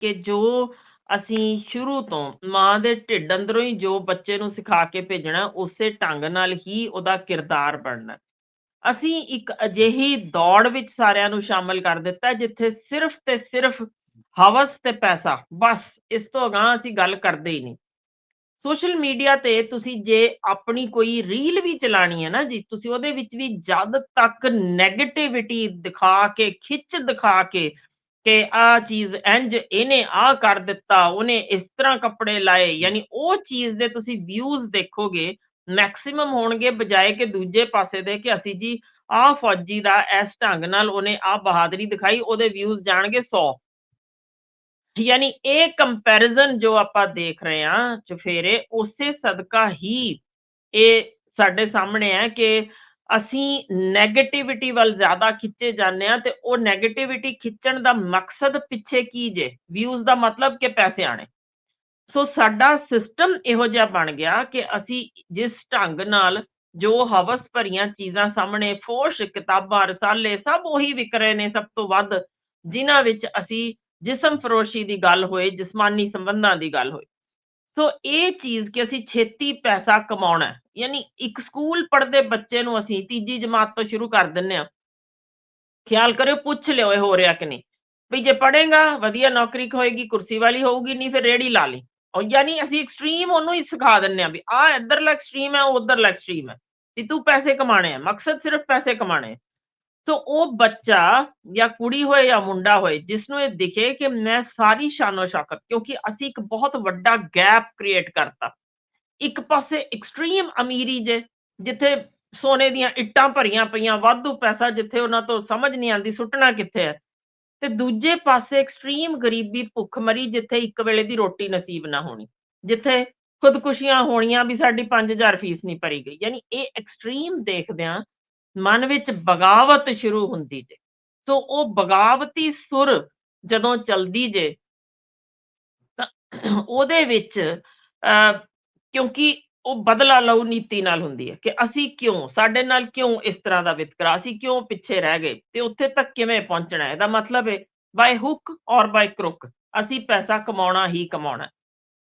ਕਿ ਜੋ ਅਸੀਂ ਸ਼ੁਰੂ ਤੋਂ ਮਾਂ ਦੇ ਢਿੱਡ ਅੰਦਰੋਂ ਹੀ ਜੋ ਬੱਚੇ ਨੂੰ ਸਿਖਾ ਕੇ ਭੇਜਣਾ, ਉਸੇ ਢੰਗ ਨਾਲ ਹੀ ਉਹਦਾ ਕਿਰਦਾਰ ਬਣਨਾ। ਅਸੀਂ ਇੱਕ ਅਜਿਹੀ ਦੌੜ ਵਿੱਚ ਸਾਰਿਆਂ ਨੂੰ ਸ਼ਾਮਲ ਕਰ ਦਿੱਤਾ ਜਿੱਥੇ ਸਿਰਫ ਤੇ ਸਿਰਫ ਹਵਸ ਤੇ ਪੈਸਾ, ਬਸ, ਇਸ ਤੋਂ ਅਗਾਂਹ ਅਸੀਂ ਗੱਲ ਕਰਦੇ ਹੀ ਨਹੀਂ। ਸੋਸ਼ਲ ਮੀਡੀਆ ਤੇ ਤੁਸੀਂ ਜੇ ਆਪਣੀ ਕੋਈ ਰੀਲ ਵੀ ਚਲਾਣੀ ਹੈ ਨਾ ਜੀ, ਤੁਸੀਂ ਉਹਦੇ ਵਿੱਚ ਵੀ ਜਦ ਤੱਕ 네ਗੇਟਿਵਿਟੀ ਦਿਖਾ ਕੇ, ਖਿੱਚ ਦਿਖਾ ਕੇ ਕਿ ਆ ਚੀਜ਼ ਇੰਜ ਇਹਨੇ ਆ ਕਰ ਦਿੱਤਾ, ਉਹਨੇ ਇਸ ਤਰ੍ਹਾਂ ਕੱਪੜੇ ਲਾਏ, ਯਾਨੀ ਉਹ ਚੀਜ਼ ਦੇ ਤੁਸੀਂ ਵਿਊਜ਼ ਦੇਖੋਗੇ ਮੈਕਸਿਮਮ ਹੋਣਗੇ ਬਜਾਏ ਕਿ ਦੂਜੇ ਪਾਸੇ ਦੇ ਕਿ ਅਸੀਂ ਜੀ ਆ ਫੌਜੀ ਦਾ ਇਸ ਢੰਗ ਨਾਲ ਉਹਨੇ ਆ ਬਹਾਦਰੀ ਦਿਖਾਈ, ਉਹਦੇ ਵਿਊਜ਼ ਜਾਣਗੇ 100 ਯਾਨੀ ਇਹ ਕੰਪੈਰੀਜ਼ਨ ਜੋ ਆਪਾਂ ਦੇਖ ਰਹੇ ਹਾਂ ਚਫੇਰੇ, ਉਸੇ ਸਦਕਾ ਹੀ ਇਹ ਸਾਡੇ ਸਾਹਮਣੇ ਹੈ ਕਿ ਅਸੀਂ 네ਗੇਟਿਵਿਟੀ ਵੱਲ ਜ਼ਿਆਦਾ ਖਿੱਚੇ ਜਾਂਦੇ ਆ ਤੇ ਉਹ 네ਗੇਟਿਵਿਟੀ ਖਿੱਚਣ ਦਾ ਮਕਸਦ ਪਿੱਛੇ ਕੀ ਜੇ? ਵਿਊਜ਼ ਦਾ ਮਤਲਬ ਕਿ ਪੈਸੇ ਆਣੇ ਸੋ ਸਾਡਾ ਸਿਸਟਮ ਇਹੋ ਜਿਹਾ ਬਣ ਗਿਆ ਕਿ ਅਸੀਂ ਜਿਸ ਢੰਗ ਨਾਲ ਜੋ ਹਵਸ ਭਰੀਆਂ ਚੀਜ਼ਾਂ ਸਾਹਮਣੇ, ਫੋਸ਼, ਕਿਤਾਬਾਂ, ਰਸਾਲੇ ਸਭ ਉਹੀ ਵਿਕ ਰਹੇ ਨੇ ਸਭ ਤੋਂ ਵੱਧ, ਜਿਨ੍ਹਾਂ ਵਿੱਚ ਅਸੀਂ ਜਿਸਮ ਫਰੋਸ਼ੀ ਦੀ ਗੱਲ ਹੋਏ, ਜਿਸਮਾਨੀ ਸੰਬੰਧਾਂ ਦੀ ਗੱਲ ਹੋਏ। ਸੋ ਇਹ ਚੀਜ਼ ਕਿ ਅਸੀਂ ਛੇਤੀ ਪੈਸਾ ਕਮਾਉਣਾ ਯਾਨੀ ਇੱਕ ਸਕੂਲ ਪੜ੍ਹਦੇ ਬੱਚੇ ਨੂੰ ਅਸੀਂ ਤੀਜੀ ਜਮਾਤ ਤੋਂ ਸ਼ੁਰੂ ਕਰ ਦਿੰਨੇ ਆ ਖਿਆਲ ਕਰਿਓ, ਪੁੱਛ ਲਿਓ ਇਹ ਹੋ ਰਿਹਾ ਕਿ ਨਹੀਂ। ਵੀ ਜੇ ਪੜੇਗਾ ਵਧੀਆ ਨੌਕਰੀ ਹੋਏਗੀ ਕੁਰਸੀ ਵਾਲੀ ਹੋਊਗੀ, ਨਹੀਂ ਫਿਰ ਰੇੜੀ ਲਾ ਲਈ। ਔਰ ਯਾਨੀ ਅਸੀਂ ਐਕਸਟ੍ਰੀਮ ਉਹਨੂੰ ਹੀ ਸਿਖਾ ਦਿੰਨੇ ਆ ਵੀ ਆ ਇੱਧਰਲਾ ਐਕਸਟ੍ਰੀਮ ਹੈ, ਉਹ ਉੱਧਰਲਾ ਐਕਸਟ੍ਰੀਮ ਹੈ। ਵੀ ਤੂੰ ਪੈਸੇ ਕਮਾਣੇ ਆ, ਮਕਸਦ ਸਿਰਫ ਪੈਸੇ ਕਮਾਣੇ ਆ। ਸੋ ਉਹ ਬੱਚਾ ਜਾਂ ਕੁੜੀ ਹੋਏ ਜਾਂ ਮੁੰਡਾ ਹੋਏ ਜਿਸ ਨੂੰ ਇਹ ਦਿਖੇ ਕਿ ਮੈਂ ਸਾਰੀ ਸ਼ਾਨੋ ਸ਼ੌਕਤ ਕਿਉਂਕਿ ਅਸੀਂ ਇੱਕ ਬਹੁਤ ਵੱਡਾ ਗੈਪ ਕ੍ਰੀਏਟ ਕਰਤਾ। ਇੱਕ ਪਾਸੇ ਐਕਸਟ੍ਰੀਮ ਅਮੀਰੀ ਜੇ, ਜਿੱਥੇ ਸੋਨੇ ਦੀਆਂ ਇੱਟਾਂ ਭਰੀਆਂ ਪਈਆਂ, ਵਾਧੂ ਪੈਸਾ ਜਿੱਥੇ ਉਹਨਾਂ ਤੋਂ ਸਮਝ ਨਹੀਂ ਆਉਂਦੀ ਸੁੱਟਣਾ ਕਿੱਥੇ ਹੈ। ਤੇ ਦੂਜੇ ਪਾਸੇ ਐਕਸਟ੍ਰੀਮ ਗਰੀਬੀ ਭੁੱਖਮਰੀ, ਜਿੱਥੇ ਇੱਕ ਵੇਲੇ ਦੀ ਰੋਟੀ ਨਸੀਬ ਨਾ ਹੋਣੀ, ਜਿੱਥੇ ਖੁਦਕੁਸ਼ੀਆਂ ਹੋਣੀਆਂ ਵੀ ਸਾਡੀ 5000 ਫੀਸ ਨਹੀਂ ਭਰੀ ਗਈ। ਯਾਨੀ ਇਹ ਐਕਸਟ੍ਰੀਮ ਦੇਖਦਿਆਂ ਮਨ ਵਿੱਚ ਬਗਾਵਤ ਸ਼ੁਰੂ ਹੁੰਦੀ ਜੇ। ਸੋ ਉਹ ਬਗਾਵਤੀ ਸੁਰ ਜਦੋਂ ਚਲਦੀ ਜੇ ਤਾਂ ਉਹਦੇ ਵਿੱਚ ਅ, ਕਿਉਂਕਿ ਉਹ ਬਦਲਾ ਲਓ ਨੀਤੀ ਨਾਲ ਹੁੰਦੀ ਹੈ ਕਿ ਅਸੀਂ ਕਿਉਂ ਸਾਡੇ ਨਾਲ ਕਿਉਂ ਇਸ ਤਰ੍ਹਾਂ ਦਾ ਵਿਤਕਰਾ ਅਸੀਂ ਕਿਉਂ ਪਿੱਛੇ ਰਹਿ ਗਏ ਤੇ ਉੱਥੇ ਤੱਕ ਕਿਵੇਂ ਪਹੁੰਚਣਾ ਹੈ? ਇਹਦਾ ਮਤਲਬ ਹੈ ਬਾਈ ਹੁੱਕ ਔਰ ਬਾਈ ਕਰੁੱਕ ਅਸੀਂ ਪੈਸਾ ਕਮਾਉਣਾ ਹੀ ਕਮਾਉਣਾ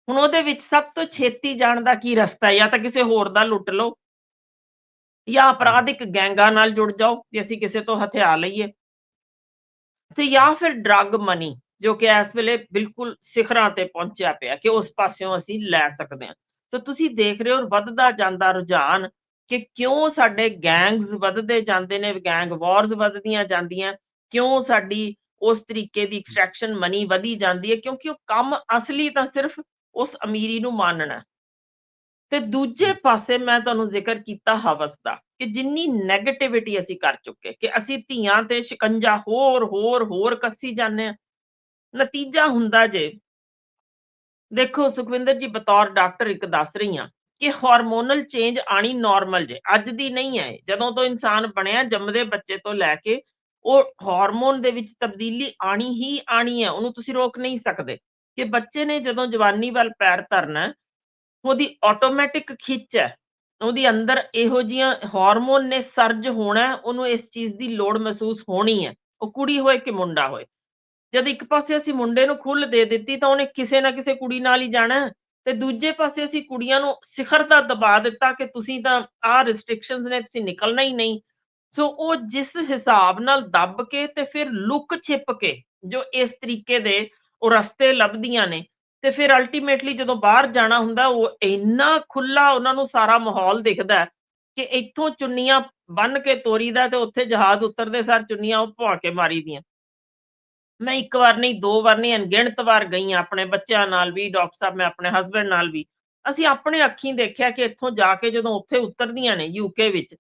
ਹੁਣ ਉਹਦੇ ਵਿੱਚ ਸਭ ਤੋਂ ਛੇਤੀ ਜਾਣ ਦਾ ਕੀ ਰਸਤਾ ਹੈ? ਜਾਂ ਤਾਂ ਕਿਸੇ ਹੋਰ ਦਾ ਲੁੱਟ ਲਓ। ਜਾਂ ਅਪਰਾਧਿਕ ਗੈਂਗਾਂ ਨਾਲ ਜੁੜ ਜਾਓ, ਜੇ ਅਸੀਂ ਕਿਸੇ ਤੋਂ ਹਥਿਆਰ ਲਈਏ। ਤੇ ਜਾਂ ਫਿਰ ਡਰੱਗ ਮਨੀ ਜੋ ਕਿ ਇਸ ਵੇਲੇ ਬਿਲਕੁਲ ਸਿਖਰਾਂ ਤੇ ਪਹੁੰਚਿਆ ਪਿਆ ਕਿ ਉਸ ਪਾਸਿਓਂ ਅਸੀਂ ਲੈ ਸਕਦੇ ਹਾਂ। ਸੋ ਤੁਸੀਂ ਦੇਖ ਰਹੇ ਹੋ ਵੱਧਦਾ ਜਾਂਦਾ ਰੁਝਾਨ ਕਿ ਕਿਉਂ ਸਾਡੇ ਗੈਂਗਸ ਵੱਧਦੇ ਜਾਂਦੇ ਨੇ ਗੈਂਗ ਵਾਰਸ ਵੱਧਦੀਆਂ ਜਾਂਦੀਆਂ, ਕਿਉਂ ਸਾਡੀ ਉਸ ਤਰੀਕੇ ਦੀ ਐਕਸਟ੍ਰੈਕਸ਼ਨ ਮਨੀ ਵਧੀ ਜਾਂਦੀ ਹੈ, ਕਿਉਂਕਿ ਉਹ ਕੰਮ ਅਸਲੀ ਤਾਂ ਸਿਰਫ ਉਸ ਅਮੀਰੀ ਨੂੰ ਮਾਨਣਾ ਤੇ ਦੂਜੇ ਪਾਸੇ ਮੈਂ ਤੁਹਾਨੂੰ ਜ਼ਿਕਰ ਕੀਤਾ ਹਵਸ ਦਾ ਕਿ ਜਿੰਨੀ 네ਗੇਟਿਵਿਟੀ ਅਸੀਂ ਕਰ ਚੁੱਕੇ ਕਿ ਅਸੀਂ ਧੀਆਂ ਤੇ ਸ਼ਿਕੰਜਾ ਹੋਰ ਹੋਰ ਹੋਰ ਕੱਸੀ ਜਾਂਦੇ ਆ ਨਤੀਜਾ ਹੁੰਦਾ ਜੇ ਦੇਖੋ ਸੁਖਵਿੰਦਰ ਜੀ ਬਤੌਰ ਡਾਕਟਰ ਇੱਕ ਦੱਸ ਰਹੀ ਹਾਂ ਕਿ ਹਾਰਮੋਨਲ ਚੇਂਜ ਆਣੀ ਨਾਰਮਲ ਜੇ ਅੱਜ ਦੀ ਨਹੀਂ ਹੈ। ਜਦੋਂ ਤੋਂ ਇਨਸਾਨ ਬਣਿਆ ਜੰਮਦੇ ਬੱਚੇ ਤੋਂ ਲੈ ਕੇ ਉਹ ਹਾਰਮੋਨ ਦੇ ਵਿੱਚ ਤਬਦੀਲੀ ਆਣੀ ਹੀ ਆਣੀ ਹੈ ਉਹਨੂੰ ਤੁਸੀਂ ਰੋਕ ਨਹੀਂ ਸਕਦੇ। ਕਿ ਬੱਚੇ ਨੇ ਜਦੋਂ ਜਵਾਨੀ ਵੱਲ ਪੈਰ ਧਰਨਾ ਉਹਦੀ ਆਟੋਮੈਟਿਕ ਖਿੱਚ ਹੈ। ਉਹਦੀ ਅੰਦਰ ਇਹੋ ਜੀਆਂ ਹਾਰਮੋਨ ਨੇ ਸਰਜ ਹੋਣਾ ਉਹਨੂੰ ਇਸ ਚੀਜ਼ ਦੀ ਲੋੜ ਮਹਿਸੂਸ ਹੋਣੀ ਹੈ। ਉਹ ਕੁੜੀ ਹੋਏ ਕਿ ਮੁੰਡਾ ਹੋਏ। ਜਦ ਇੱਕ ਪਾਸੇ ਅਸੀਂ ਮੁੰਡੇ ਨੂੰ ਖੁੱਲ ਦੇ ਦਿੱਤੀ ਤਾਂ ਉਹਨੇ ਕਿਸੇ ਨਾ ਕਿਸੇ ਕੁੜੀ ਨਾਲ ਹੀ ਜਾਣਾ ਤੇ ਦੂਜੇ ਪਾਸੇ ਅਸੀਂ ਕੁੜੀਆਂ ਨੂੰ ਸਿਖਰ ਦਾ ਦਬਾ ਦਿੱਤਾ ਕਿ ਤੁਸੀਂ ਤਾਂ ਆਹ ਰਿਸਟ੍ਰਿਕਸ਼ਨਸ ਨੇ, ਤੁਸੀਂ ਨਿਕਲਣਾ ਹੀ ਨਹੀਂ। ਸੋ ਉਹ ਜਿਸ ਹਿਸਾਬ ਨਾਲ ਦੱਬ ਕੇ ਤੇ ਫਿਰ ਲੁੱਕ ਛਿਪ ਕੇ ਜੋ ਇਸ ਤਰੀਕੇ ਦੇ ਉਹ ਰਸਤੇ ਲੱਭਦੀਆਂ ਨੇ ਤੇ ਫਿਰ ਅਲਟੀਮੇਟਲੀ ਜਦੋਂ ਬਾਹਰ ਜਾਣਾ ਹੁੰਦਾ, ਉਹ ਇੰਨਾ ਖੁੱਲਾ ਉਹਨਾਂ ਨੂੰ ਸਾਰਾ ਮਾਹੌਲ ਦਿਖਦਾ ਕਿ ਇੱਥੋਂ ਚੁੰਨੀਆਂ ਬੰਨ ਕੇ ਤੋਰੀਦਾ ਤੇ ਉੱਥੇ ਜਹਾਜ਼ ਉਤਰਦੇ ਸਾਰ ਚੁੰਨੀਆਂ ਉਹ ਭੌਂ ਕੇ ਮਾਰੀਦੀਆਂ। ਮੈਂ ਇੱਕ ਵਾਰ ਨਹੀਂ, ਦੋ ਵਾਰ ਨਹੀਂ, ਅਣਗਿਣਤ ਵਾਰ ਗਈ ਹਾਂ ਆਪਣੇ ਬੱਚਿਆਂ ਨਾਲ ਵੀ, ਡਾਕਟਰ ਸਾਹਿਬ, ਮੈਂ ਆਪਣੇ ਹਸਬੰਡ ਨਾਲ ਵੀ। ਅਸੀਂ ਆਪਣੇ ਅੱਖੀਂ ਦੇਖਿਆ ਕਿ ਇੱਥੋਂ ਜਾ ਕੇ ਜਦੋਂ ਉੱਥੇ ਉਤਰਦੀਆਂ ਨੇ ਯੂਕੇ ਵਿੱਚ,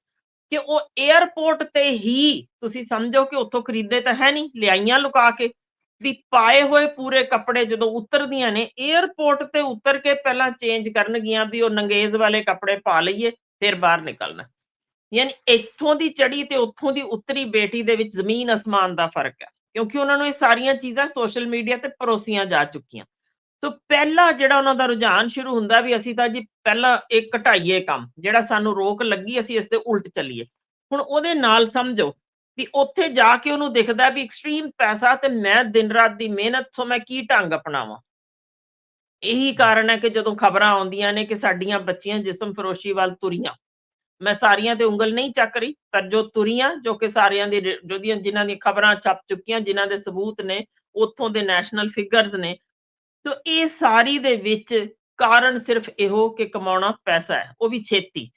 ਕਿ ਉਹ 에ਅਰਪੋਰਟ ਤੇ ਹੀ ਤੁਸੀਂ ਸਮਝੋ ਕਿ ਉੱਥੋਂ ਖਰੀਦੇ ਤਾਂ ਹੈ ਨਹੀਂ, ਲਿਆਈਆਂ ਲੁਕਾ ਕੇ। ਵੀ ਪਾਏ ਹੋਏ ਪੂਰੇ ਕੱਪੜੇ ਜਦੋਂ ਉਤਰਦੀਆਂ ਨੇ 에ਅਰਪੋਰਟ ਤੇ ਉਤਰ ਕੇ ਪਹਿਲਾਂ ਚੇਂਜ ਕਰਨਗੀਆਂ ਵੀ ਉਹ ਨੰਗੇਜ਼ ਵਾਲੇ ਕੱਪੜੇ ਪਾ ਲਈਏ, ਫਿਰ ਬਾਹਰ ਨਿਕਲਣਾ। ਯਾਨੀ ਇੱਥੋਂ ਦੀ ਚੜੀ ਤੇ ਉੱਥੋਂ ਦੀ ਉਤਰੀ ਬੇਟੀ ਦੇ ਵਿੱਚ ਜ਼ਮੀਨ ਅਸਮਾਨ ਦਾ ਫ਼ਰਕ ਹੈ, ਕਿਉਂਕਿ ਉਹਨਾਂ ਨੂੰ ਇਹ ਸਾਰੀਆਂ ਚੀਜ਼ਾਂ ਸੋਸ਼ਲ ਮੀਡੀਆ ਤੇ ਪਰੋਸੀਆਂ ਜਾ ਚੁੱਕੀਆਂ। ਸੋ ਪਹਿਲਾ ਜਿਹੜਾ ਉਹਨਾਂ ਦਾ ਰੁਝਾਨ ਸ਼ੁਰੂ ਹੁੰਦਾ ਵੀ ਅਸੀਂ ਤਾਂ ਜੀ ਪਹਿਲਾਂ ਇਹ ਘਟਾਈਏ ਕੰਮ, ਜਿਹੜਾ ਸਾਨੂੰ ਰੋਕ ਲੱਗੀ ਅਸੀਂ ਇਸ ਦੇ ਉਲਟ ਚੱਲੀਏ। ਹੁਣ ਉਹਦੇ ਨਾਲ ਸਮਝੋ ਵੀ ਉੱਥੇ ਜਾ ਕੇ ਉਹਨੂੰ ਦਿਖਦਾ ਵੀ ਐਕਸਟ੍ਰੀਮ ਪੈਸਾ ਤੇ ਮੈਂ ਦਿਨ ਰਾਤ ਦੀ ਮਿਹਨਤ ਸੋ ਮੈਂ ਕੀ ਢੰਗ ਅਪਣਾਵਾਂ। ਇਹੀ ਕਾਰਨ ਹੈ ਕਿ ਜਦੋਂ ਖਬਰਾਂ ਆਉਂਦੀਆਂ ਨੇ ਕਿ ਸਾਡੀਆਂ ਬੱਚੀਆਂ ਜਿਸਮ ਫਰੋਸ਼ੀ ਵੱਲ ਤੁਰੀਆਂ। ਮੈਂ ਸਾਰੀਆਂ ਤੇ ਉਂਗਲ ਨਹੀਂ ਚੱਕ ਰਹੀ ਪਰ ਜੋ ਤੁਰੀਆਂ ਜੋ ਕਿ ਸਾਰਿਆਂ ਦੀ ਜਿਹਦੀਆਂ ਜਿਨ੍ਹਾਂ ਦੀ ਖਬਰਾਂ ਛਪ ਚੁੱਕੀਆਂ ਜਿਨ੍ਹਾਂ ਦੇ ਸਬੂਤ ਨੇ ਉੱਥੋਂ ਦੇ ਨੈਸ਼ਨਲ ਫਿਗਰਸ ਨੇ ਤੋ ਇਹ ਸਾਰੀ ਦੇ ਵਿੱਚ ਕਾਰਨ ਸਿਰਫ ਇਹੋ ਕਿ ਕਮਾਉਣਾ ਪੈਸਾ ਹੈ ਉਹ ਵੀ ਛੇਤੀ।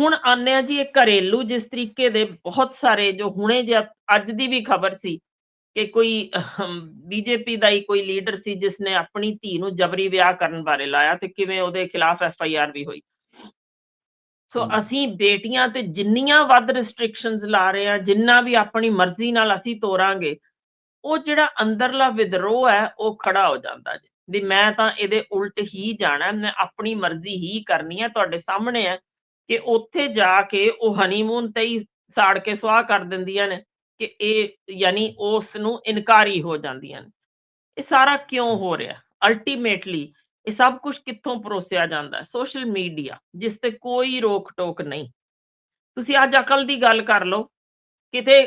ਹੁਣ ਆਉਂਦੇ ਹਾਂ ਜੀ ਇਹ ਘਰੇਲੂ ਜਿਸ ਤਰੀਕੇ ਦੇ ਬਹੁਤ ਸਾਰੇ ਜੋ ਹੁਣੇ ਜੇ ਅੱਜ ਦੀ ਵੀ ਖਬਰ ਸੀ ਕਿ ਕੋਈ ਬੀਜੇਪੀ ਦਾ ਹੀ ਕੋਈ ਲੀਡਰ ਸੀ ਜਿਸ ਨੇ ਆਪਣੀ ਧੀ ਨੂੰ ਜਬਰੀ ਵਿਆਹ ਕਰਨ ਬਾਰੇ ਲਾਇਆ ਤੇ ਕਿਵੇਂ ਉਹਦੇ ਖਿਲਾਫ ਐਫ ਆਈ ਆਰ ਵੀ ਹੋਈ। ਸੋ। ਅਸੀਂ ਬੇਟੀਆਂ ਤੇ ਜਿੰਨੀਆਂ ਵੱਧ ਰਿਸਟ੍ਰਿਕਸ਼ਨਸ ਲਾ ਰਹੇ ਆ ਜਿੰਨਾ ਵੀ ਆਪਣੀ ਮਰਜ਼ੀ ਨਾਲ ਅਸੀਂ ਤੋਰਾਂਗੇ ਉਹ ਜਿਹੜਾ ਅੰਦਰਲਾ ਵਿਦਰੋਹ ਹੈ ਉਹ ਖੜਾ ਹੋ ਜਾਂਦਾ ਜੀ। ਵੀ ਮੈਂ ਤਾਂ ਇਹਦੇ ਉਲਟ ਹੀ ਜਾਣਾ ਮੈਂ ਆਪਣੀ ਮਰਜ਼ੀ ਹੀ ਕਰਨੀ ਹੈ ਤੁਹਾਡੇ ਸਾਹਮਣੇ ਹੈ। ਕਿ ਉੱਥੇ ਜਾ ਕੇ ਉਹ ਹਨੀਮੂਨ ਤੇ ਹੀ ਸਾੜ ਕੇ ਸਵਾਹ ਕਰ ਦਿੰਦੀਆਂ ਨੇ ਕਿ ਇਹ ਯਾਨੀ ਉਸ ਨੂੰ ਇਨਕਾਰੀ ਹੋ ਜਾਂਦੀਆਂ ਨੇ। ਇਹ ਸਾਰਾ ਕਿਉਂ ਹੋ ਰਿਹਾ? ਅਲਟੀਮੇਟਲੀ ਇਹ ਸਭ ਕੁਝ ਕਿੱਥੋਂ ਪਰੋਸਿਆ ਜਾਂਦਾ? ਹੈ ਸੋਸ਼ਲ ਮੀਡੀਆ ਜਿਸ ਤੇ ਕੋਈ ਰੋਕ ਟੋਕ ਨਹੀਂ। ਤੁਸੀਂ ਅੱਜ ਅਕਲ ਦੀ ਗੱਲ ਕਰ ਲਓ, ਕਿਤੇ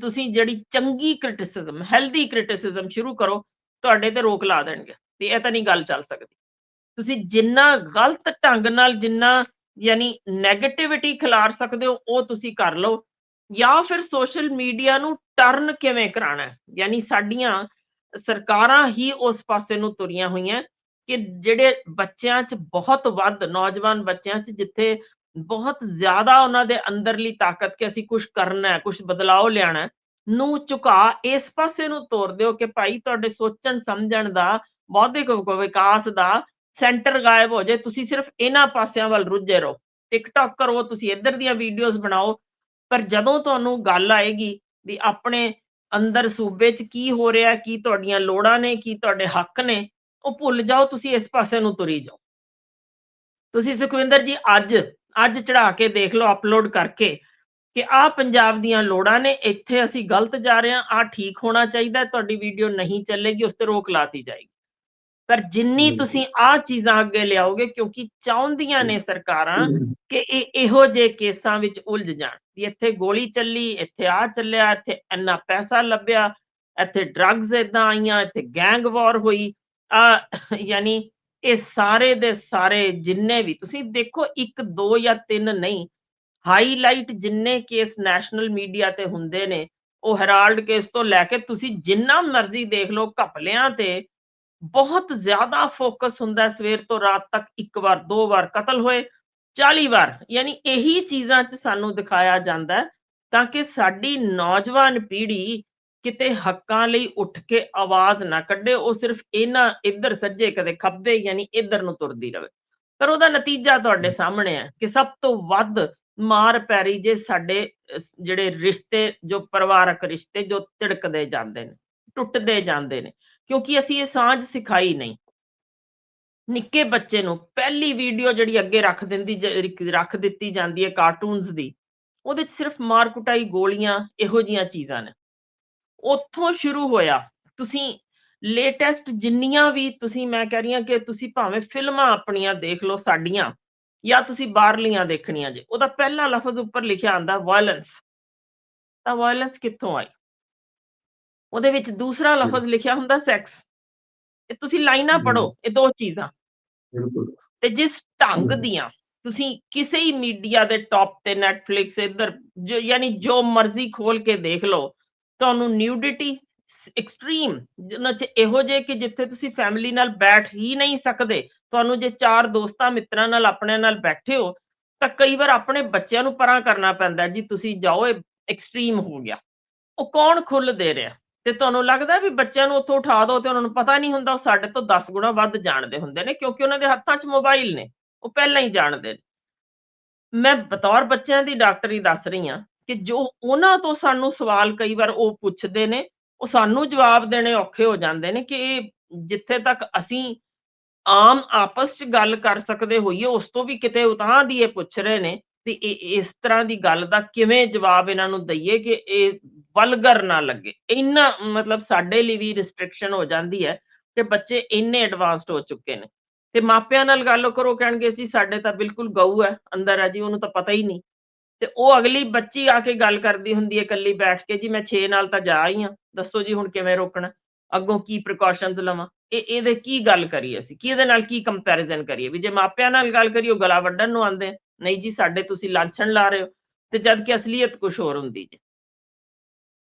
ਤੁਸੀਂ ਜਿਹੜੀ ਚੰਗੀ ਕ੍ਰਿਟਿਸਿਜ਼ਮ ਹੈਲਦੀ ਕ੍ਰਿਟਿਸਿਜ਼ਮ ਸ਼ੁਰੂ ਕਰੋ, ਤੁਹਾਡੇ ਤੇ ਰੋਕ ਲਾ ਦੇਣਗੇ, ਵੀ ਇਹ ਤਾਂ ਨਹੀਂ ਗੱਲ ਚੱਲ ਸਕਦੀ। ਤੁਸੀਂ ਜਿੰਨਾ ਗਲਤ ਢੰਗ ਨਾਲ, ਜਿੰਨਾ ਯਾਨੀ 네ਗੇਟਿਵਿਟੀ ਖਿਲਾਰ ਸਕਦੇ ਹੋ, ਉਹ ਤੁਸੀਂ ਕਰ ਲਓ। ਜਾਂ ਫਿਰ ਸੋਸ਼ਲ ਮੀਡੀਆ ਨੂੰ ਟਰਨ ਕਿਵੇਂ ਕਰਾਣਾ ਯਾਨੀ ਸਾਡੀਆਂ ਸਰਕਾਰਾਂ ਹੀ ਉਸ ਪਾਸੇ ਨੂੰ ਤੁਰੀਆਂ ਹੋਈਆਂ ਕਿ ਜਿਹੜੇ ਬੱਚਿਆਂ 'ਚ ਬਹੁਤ ਵੱਧ, ਨੌਜਵਾਨ ਬੱਚਿਆਂ 'ਚ ਜਿੱਥੇ ਬਹੁਤ ਜ਼ਿਆਦਾ ਉਹਨਾਂ ਦੇ ਅੰਦਰਲੀ ਤਾਕਤ ਕਿ ਅਸੀਂ ਕੁਝ ਕਰਨਾ ਹੈ ਕੁਝ ਬਦਲਾਅ ਲਿਆਣਾ ਨੂੰ ਝੁਕਾ ਇਸ ਪਾਸੇ ਨੂੰ ਤੋਰ ਦਿਓ ਕਿ ਭਾਈ ਤੁਹਾਡੇ ਸੋਚਣ ਸਮਝਣ ਦਾ, ਬੌਧਿਕ ਵਿਕਾਸ ਦਾ ਸੈਂਟਰ ਗਾਇਬ ਹੋ ਜਾਏ, ਤੁਸੀਂ ਸਿਰਫ ਇਹਨਾਂ ਪਾਸਿਆਂ ਵੱਲ ਰੁੱਝੇ ਰਹੋ। ਟਿਕਟੌਕ ਕਰੋ, ਤੁਸੀਂ ਇੱਧਰ ਦੀਆਂ ਵੀਡੀਓਜ਼ ਬਣਾਓ। ਪਰ ਜਦੋਂ ਤੁਹਾਨੂੰ ਗੱਲ ਆਏਗੀ ਵੀ ਆਪਣੇ ਅੰਦਰ ਸੂਬੇ 'ਚ ਕੀ ਹੋ ਰਿਹਾ, ਕੀ ਤੁਹਾਡੀਆਂ ਲੋੜਾਂ ਨੇ, ਕੀ ਤੁਹਾਡੇ ਹੱਕ ਨੇ, ਉਹ ਭੁੱਲ ਜਾਓ, ਤੁਸੀਂ ਇਸ ਪਾਸੇ ਨੂੰ ਤੁਰੀ ਜਾਓ। ਤੁਸੀਂ ਸੁਖਵਿੰਦਰ ਜੀ, ਅੱਜ ਅੱਜ ਚੜਾ ਕੇ ਦੇਖ ਲਓ ਅਪਲੋਡ ਕਰਕੇ ਕਿ ਆਹ ਪੰਜਾਬ ਦੀਆਂ ਲੋੜਾਂ ਨੇ, ਇੱਥੇ ਅਸੀਂ ਗਲਤ ਜਾ ਰਹੇ ਹਾਂ, ਆਹ ਠੀਕ ਹੋਣਾ ਚਾਹੀਦਾ, ਤੁਹਾਡੀ ਵੀਡੀਓ ਨਹੀਂ ਚੱਲੇਗੀ, ਉਸ ਤੇ ਰੋਕ ਲਾਤੀ ਜਾਏਗੀ। ਪਰ ਜਿੰਨੀ। ਤੁਸੀਂ ਆਹ ਚੀਜ਼ਾਂ ਅੱਗੇ ਲਿਆਓਗੇ ਕਿਉਂਕਿ ਚਾਹੁੰਦੀਆਂ ਨੇ ਸਰਕਾਰਾਂ ਕਿ ਇਹ ਇਹੋ ਜਿਹੇ ਕੇਸਾਂ ਵਿੱਚ ਉਲਝ ਜਾਣ ਵੀ ਇੱਥੇ ਗੋਲੀ ਚੱਲੀ ਇੱਥੇ ਆ ਚੱਲਿਆ ਇੱਥੇ ਇੰਨਾ ਪੈਸਾ ਲੱਭਿਆ ਇੱਥੇ ਡਰੱਗਸ ਇਦਾਂ ਆਈਆਂ ਇੱਥੇ ਗੈਂਗ ਵਾਰ ਹੋਈ। ਆ ਯਾਨੀ ਇਹ ਸਾਰੇ ਦੇ ਸਾਰੇ ਜਿੰਨੇ ਵੀ ਤੁਸੀਂ ਦੇਖੋ ਇੱਕ ਦੋ ਜਾਂ ਤਿੰਨ ਨਹੀਂ ਹਾਈਲਾਈਟ ਜਿੰਨੇ ਕੇਸ ਨੈਸ਼ਨਲ ਮੀਡੀਆ ਤੇ ਹੁੰਦੇ ਨੇ ਉਹ ਹੈਰਾਲਡ ਕੇਸ ਤੋਂ ਲੈ ਕੇ ਤੁਸੀਂ ਜਿੰਨਾ ਮਰਜ਼ੀ ਦੇਖ ਲਓ ਘਪਲਿਆਂ ਤੇ ਬਹੁਤ ਜ਼ਿਆਦਾ ਫੋਕਸ ਹੁੰਦਾ ਸਵੇਰ ਤੋਂ ਰਾਤ ਤੱਕ ਇੱਕ ਵਾਰ ਦੋ ਵਾਰ ਕਤਲ ਹੋਏ 40 ਵਾਰ ਯਾਨੀ ਇਹੀ ਚੀਜ਼ਾਂ 'ਚ ਸਾਨੂੰ ਦਿਖਾਇਆ ਜਾਂਦਾ ਹੈ ਤਾਂ ਕਿ ਸਾਡੀ ਨੌਜਵਾਨ ਪੀੜ੍ਹੀ ਕਿਤੇ ਹੱਕਾਂ ਲਈ ਉੱਠ ਕੇ ਆਵਾਜ਼ ਨਾ ਕੱਢੇ ਉਹ ਸਿਰਫ ਇਹਨਾਂ ਇੱਧਰ ਸੱਜੇ ਕਦੇ ਖੱਬੇ ਯਾਨੀ ਇੱਧਰ ਨੂੰ ਤੁਰਦੀ ਰਹੇ ਪਰ ਉਹਦਾ ਨਤੀਜਾ ਤੁਹਾਡੇ ਸਾਹਮਣੇ ਹੈ ਕਿ ਸਭ ਤੋਂ ਵੱਧ ਮਾਰ ਪੈ ਰਹੀ ਜੇ ਸਾਡੇ ਜਿਹੜੇ ਰਿਸ਼ਤੇ ਜੋ ਪਰਿਵਾਰਕ ਰਿਸ਼ਤੇ ਜੋ ਤਿੜਕਦੇ ਜਾਂਦੇ ਨੇ ਟੁੱਟਦੇ ਜਾਂਦੇ ਨੇ ਕਿਉਂਕਿ ਅਸੀਂ ਇਹ ਸਾਂਝ ਸਿਖਾਈ ਨਹੀਂ। ਨਿੱਕੇ ਬੱਚੇ ਨੂੰ ਪਹਿਲੀ ਵੀਡੀਓ ਜਿਹੜੀ ਅੱਗੇ ਰੱਖ ਦਿੰਦੀ ਰੱਖ ਦਿੱਤੀ ਜਾਂਦੀ ਹੈ ਕਾਰਟੂਨਸ ਦੀ, ਉਹਦੇ 'ਚ ਸਿਰਫ ਮਾਰ ਕੁਟਾਈ ਗੋਲੀਆਂ ਇਹੋ ਜੀਆਂ ਚੀਜ਼ਾਂ ਨੇ। ਉੱਥੋਂ ਸ਼ੁਰੂ ਹੋਇਆ, ਤੁਸੀਂ ਲੇਟੈਸਟ ਜਿੰਨੀਆਂ ਵੀ ਤੁਸੀਂ, ਮੈਂ ਕਹਿ ਰਹੀ ਹਾਂ ਕਿ ਤੁਸੀਂ ਭਾਵੇਂ ਫਿਲਮਾਂ ਆਪਣੀਆਂ ਦੇਖ ਲਓ ਸਾਡੀਆਂ, ਜਾਂ ਤੁਸੀਂ ਬਾਹਰਲੀਆਂ ਦੇਖਣੀਆਂ ਜੇ, ਉਹਦਾ ਪਹਿਲਾ ਲਫ਼ਜ਼ ਉੱਪਰ ਲਿਖਿਆ ਆਂਦਾ ਵਾਇਲੈਂਸ ਤਾਂ ਵਾਇਲੈਂਸ ਕਿੱਥੋਂ ਆਈ? ਉਹਦੇ ਵਿੱਚ ਦੂਸਰਾ ਲਫ਼ਜ਼ ਲਿਖਿਆ ਹੁੰਦਾ ਸੈਕਸ ਇਹ ਤੁਸੀਂ ਲਾਈਨਾਂ। ਪੜੋ ਇਹ ਦੋ ਚੀਜ਼ਾਂ। ਬਿਲਕੁਲ। ਤੇ ਜਿਸ ਢੰਗ। ਦੀਆਂ ਤੁਸੀਂ ਕਿਸੇ ਹੀ ਮੀਡੀਆ ਦੇ ਟੌਪ ਤੇ ਨੈਟਫਲਿਕਸ ਇੱਧਰ ਜੋ ਯਾਨੀ ਜੋ ਮਰਜ਼ੀ ਖੋਲ ਕੇ ਦੇਖ ਲਓ ਤੁਹਾਨੂੰ ਨਿਊਡਿਟੀ ਐਕਸਟ੍ਰੀਮ ਜਿਨ੍ਹਾਂ ਚ ਇਹੋ ਜਿਹੇ ਕਿ ਜਿੱਥੇ ਤੁਸੀਂ ਫੈਮਿਲੀ ਨਾਲ ਬੈਠ ਹੀ ਨਹੀਂ ਸਕਦੇ ਤੁਹਾਨੂੰ ਜੇ ਚਾਰ ਦੋਸਤਾਂ ਮਿੱਤਰਾਂ ਨਾਲ ਆਪਣੇ ਨਾਲ ਬੈਠੇ ਹੋ ਤਾਂ ਕਈ ਵਾਰ ਆਪਣੇ ਬੱਚਿਆਂ ਨੂੰ ਪਰਾਂ ਕਰਨਾ ਪੈਂਦਾ ਜੀ ਤੁਸੀਂ ਜਾਓ ਇਹ ਐਕਸਟ੍ਰੀਮ ਹੋ ਗਿਆ। ਉਹ ਕੌਣ ਖੁੱਲ ਦੇ ਰਿਹਾ? ਤੇ ਤੁਹਾਨੂੰ ਲੱਗਦਾ ਵੀ ਬੱਚਿਆਂ ਨੂੰ ਉੱਥੋਂ ਉਠਾ ਦਿਓ ਤੇ ਉਹਨਾਂ ਨੂੰ ਪਤਾ ਨਹੀਂ ਹੁੰਦਾ, ਉਹ ਸਾਡੇ ਤੋਂ 10 ਗੁਣਾ ਵੱਧ ਜਾਣਦੇ ਹੁੰਦੇ ਨੇ, ਕਿਉਂਕਿ ਉਹਨਾਂ ਦੇ ਹੱਥਾਂ 'ਚ ਮੋਬਾਈਲ ਨੇ, ਉਹ ਪਹਿਲਾਂ ਹੀ ਜਾਣਦੇ ਨੇ। ਮੈਂ ਬਤੌਰ ਬੱਚਿਆਂ ਦੀ ਡਾਕਟਰੀ ਦੱਸ ਰਹੀ ਹਾਂ ਕਿ ਜੋ ਉਹਨਾਂ ਤੋਂ ਸਾਨੂੰ ਸਵਾਲ ਕਈ ਵਾਰ ਉਹ ਪੁੱਛਦੇ ਨੇ, ਉਹ ਸਾਨੂੰ ਜਵਾਬ ਦੇਣੇ ਔਖੇ ਹੋ ਜਾਂਦੇ ਨੇ ਕਿ ਇਹ ਜਿੱਥੇ ਤੱਕ ਅਸੀਂ ਆਮ ਆਪਸ 'ਚ ਗੱਲ ਕਰ ਸਕਦੇ ਹੋਈਏ, ਉਸ ਤੋਂ ਵੀ ਕਿਤੇ ਉਤਾਂਹ ਦੀ ਇਹ ਪੁੱਛ ਰਹੇ ਨੇ ਵੀ ਇਹ ਇਸ ਤਰ੍ਹਾਂ ਦੀ ਗੱਲ ਦਾ ਕਿਵੇਂ ਜਵਾਬ ਇਹਨਾਂ ਨੂੰ ਦਈਏ ਕਿ ਇਹ ਵਲਗਰ ਨਾ ਲੱਗੇ। ਇੰਨਾ ਮਤਲਬ ਸਾਡੇ ਲਈ ਵੀ ਰਿਸਟ੍ਰਿਕਸ਼ਨ ਹੋ ਜਾਂਦੀ ਹੈ ਕਿ ਬੱਚੇ ਇੰਨੇ ਐਡਵਾਂਸਡ ਹੋ ਚੁੱਕੇ ਨੇ। ਤੇ ਮਾਪਿਆਂ ਨਾਲ ਗੱਲ ਕਰੋ ਕਹਿਣਗੇ ਜੀ, ਸਾਡੇ ਤਾਂ ਬਿਲਕੁਲ ਗਊ ਹੈ, ਅੰਦਰ ਹੈ ਜੀ, ਉਹਨੂੰ ਤਾਂ ਪਤਾ ਹੀ ਨਹੀਂ। ਤੇ ਉਹ ਅਗਲੀ ਬੱਚੀ ਆ ਕੇ ਗੱਲ ਕਰਦੀ ਹੁੰਦੀ ਹੈ ਇਕੱਲੀ ਬੈਠ ਕੇ, ਜੀ ਮੈਂ 6 ਨਾਲ ਤਾਂ ਜਾ ਆਈ ਹਾਂ, ਦੱਸੋ ਜੀ ਹੁਣ ਕਿਵੇਂ ਰੋਕਣਾ, ਅੱਗੋਂ ਕੀ ਪ੍ਰੀਕਾਸ਼ਨਸ ਲਵਾਂ। ਇਹ, ਇਹਦੇ ਕੀ ਗੱਲ ਕਰੀਏ ਅਸੀਂ? ਕੀ ਇਹਦੇ ਨਾਲ ਕੀ ਕੰਪੈਰੀਜ਼ਨ ਕਰੀਏ? ਵੀ ਜੇ ਮਾਪਿਆਂ ਨਾਲ ਗੱਲ ਕਰੀਏ, ਉਹ ਗਲਾ ਵੱਢਣ ਨੂੰ ਆਉਂਦੇ ਆ। ਨਹੀਂ ਜੀ ਸਾਡੇ ਤੁਸੀਂ ਲਾਂਛਣ ਲਾ ਰਹੇ ਹੋ ਤੇ ਜਦ ਕਿ ਅਸਲੀਅਤ ਕੁਝ ਹੋਰ ਹੁੰਦੀ ਜੇ।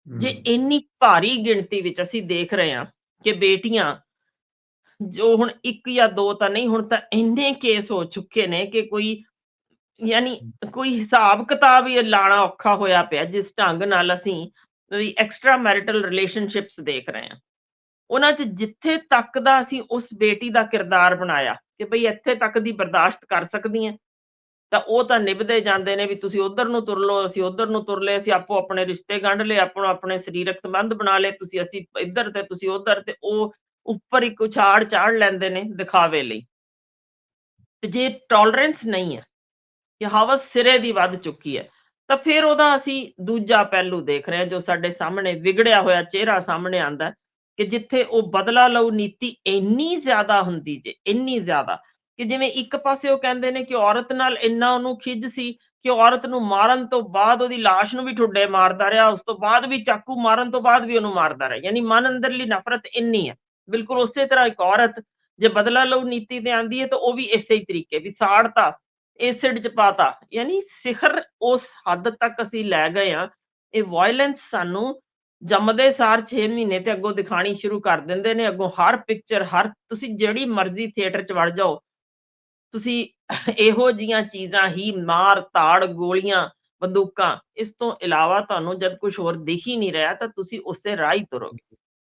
ਜੇ ਇੰਨੀ ਭਾਰੀ ਗਿਣਤੀ ਵਿੱਚ ਅਸੀਂ ਦੇਖ ਰਹੇ ਹਾਂ ਕਿ ਬੇਟੀਆਂ ਜੋ ਹੁਣ ਇੱਕ ਜਾਂ ਦੋ ਤਾਂ ਨਹੀਂ ਹੁਣ ਤਾਂ ਇੰਨੇ ਕੇਸ ਹੋ ਚੁੱਕੇ ਨੇ ਕਿ ਕੋਈ ਯਾਨੀ ਕੋਈ ਹਿਸਾਬ ਕਿਤਾਬ ਹੀ ਲਾਣਾ ਔਖਾ ਹੋਇਆ ਪਿਆ ਜਿਸ ਢੰਗ ਨਾਲ ਅਸੀਂ ਵੀ ਐਕਸਟਰਾ ਮੈਰਿਟਲ ਰਿਲੇਸ਼ਨਸ਼ਿਪਸ ਦੇਖ ਰਹੇ ਹਾਂ। ਉਹਨਾਂ 'ਚ ਜਿੱਥੇ ਤੱਕ ਦਾ ਅਸੀਂ ਉਸ ਬੇਟੀ ਦਾ ਕਿਰਦਾਰ ਬਣਾਇਆ ਕਿ ਭਈ ਇੱਥੇ ਤੱਕ ਦੀ ਬਰਦਾਸ਼ਤ ਕਰ ਸਕਦੀ ਹੈ ਤਾਂ ਉਹ ਤਾਂ ਨਿਭਦੇ ਜਾਂਦੇ ਨੇ ਵੀ ਤੁਸੀਂ ਉਧਰ ਨੂੰ ਤੁਰ ਲਓ, ਅਸੀਂ ਉਧਰ ਨੂੰ ਤੁਰ ਲਏ, ਅਸੀਂ ਆਪੋ ਆਪਣੇ ਰਿਸ਼ਤੇ ਗੰਢ ਲਏ, ਆਪੋ ਆਪਣੇ ਸਰੀਰਕ ਸੰਬੰਧ ਬਣਾ ਲਏ, ਤੁਸੀਂ ਅਸੀਂ ਇੱਧਰ ਤੇ, ਤੁਸੀਂ ਉਧਰ ਤੇ, ਉਹ ਉੱਪਰ ਇੱਕ ਉਛਾੜ ਚਾੜ ਲੈਂਦੇ ਨੇ ਦਿਖਾਵੇ ਲਈ। ਤੇ ਜੇ ਟੋਲਰੈਂਸ ਨਹੀਂ ਹੈ, ਕਿ ਹਵਸ ਸਿਰੇ ਦੀ ਵੱਧ ਚੁੱਕੀ ਹੈ, ਤਾਂ ਫਿਰ ਉਹਦਾ ਅਸੀਂ ਦੂਜਾ ਪਹਿਲੂ ਦੇਖ ਰਹੇ ਹਾਂ, ਜੋ ਸਾਡੇ ਸਾਹਮਣੇ ਵਿਗੜਿਆ ਹੋਇਆ ਚਿਹਰਾ ਸਾਹਮਣੇ ਆਂਦਾ ਕਿ ਜਿੱਥੇ ਉਹ ਬਦਲਾ ਲਊ ਨੀਤੀ ਇੰਨੀ ਜ਼ਿਆਦਾ ਹੁੰਦੀ ਜੇ, ਇੰਨੀ ਜ਼ਿਆਦਾ ਕਿ ਜਿਵੇਂ ਇੱਕ ਪਾਸੇ ਉਹ ਕਹਿੰਦੇ ਨੇ ਕਿ ਔਰਤ ਨਾਲ ਇੰਨਾ ਉਹਨੂੰ ਖਿੱਚ ਸੀ ਕਿ ਔਰਤ ਨੂੰ ਮਾਰਨ ਤੋਂ ਬਾਅਦ ਉਹਦੀ ਲਾਸ਼ ਨੂੰ ਵੀ ਠੁੱਡੇ ਮਾਰਦਾ ਰਿਹਾ, ਉਸ ਤੋਂ ਬਾਅਦ ਵੀ ਚਾਕੂ ਮਾਰਨ ਤੋਂ ਬਾਅਦ ਵੀ ਉਹਨੂੰ ਮਾਰਦਾ ਰਿਹਾ। ਯਾਨੀ ਮਨ ਅੰਦਰਲੀ ਨਫ਼ਰਤ ਇੰਨੀ ਹੈ। ਬਿਲਕੁਲ ਉਸੇ ਤਰ੍ਹਾਂ ਇੱਕ ਔਰਤ ਜੇ ਬਦਲਾ ਲਓ ਨੀਤੀ ਤੇ ਆਂਦੀ ਹੈ ਤਾਂ ਉਹ ਵੀ ਇਸੇ ਹੀ ਤਰੀਕੇ, ਵੀ ਸਾੜਤਾ ਐਸਿਡ ਚ ਪਾਤਾ। ਯਾਨੀ ਸਿਖਰ ਉਸ ਹੱਦ ਤੱਕ ਅਸੀਂ ਲੈ ਗਏ ਆ ਇਹ ਵਾਇਲੈਂਸ ਸਾਨੂੰ ਜੰਮਦੇ ਸਾਰ 6 ਮਹੀਨੇ ਤੇ ਅੱਗੋਂ ਦਿਖਾਣੀ ਸ਼ੁਰੂ ਕਰ ਦਿੰਦੇ ਨੇ। ਅੱਗੋਂ ਹਰ ਪਿਕਚਰ ਹਰ, ਤੁਸੀਂ ਜਿਹੜੀ ਮਰਜ਼ੀ ਥੀਏਟਰ ਚ ਵੜ ਜਾਓ ਤੁਸੀਂ ਇਹੋ ਜੀਆਂ ਚੀਜ਼ਾਂ ਹੀ ਮਾਰ, ਤਾੜ, ਗੋਲੀਆਂ, ਬੰਦੂਕਾਂ, ਇਸ ਤੋਂ ਇਲਾਵਾ ਤੁਹਾਨੂੰ ਜਦ ਕੁਝ ਹੋਰ ਦਿਖ ਹੀ ਨਹੀਂ ਰਿਹਾ ਤਾਂ ਤੁਸੀਂ ਉਸੇ ਰਾਹ ਹੀ ਤੁਰੋਗੇ।